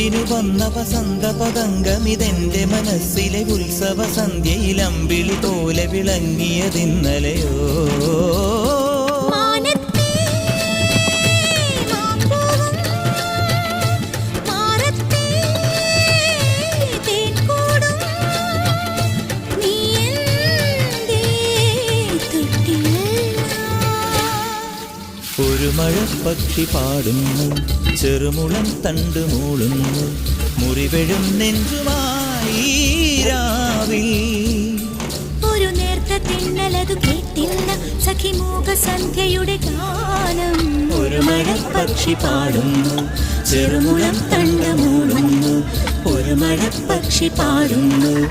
കൊയ്ത്തിനു വന്ന വസന്ത പതംഗമിതെന്റെ മനസ്സിലെ ഉത്സവ സന്ധ്യയിൽ അമ്പിളി പോലെ വിളങ്ങിയതിന്നലെയോ ഒരു മഴപ്പക്ഷി പാടുന്നു. ചെറുമുളം തണ്ട് മൂളുന്നു. മുറിവെഴും നെഞ്ചുമായി രാവിൽ. ഒരു നേർത്ത തിന്നലതു കേട്ടില്ല. സഖിമൂക സന്ധ്യയുടെ ഗാനം ഒരു മഴപ്പക്ഷി പാടുന്നു. ചെറുമുളം തണ്ട് മൂളുന്നു. ഒരു മഴപ്പക്ഷി പാടുന്നു.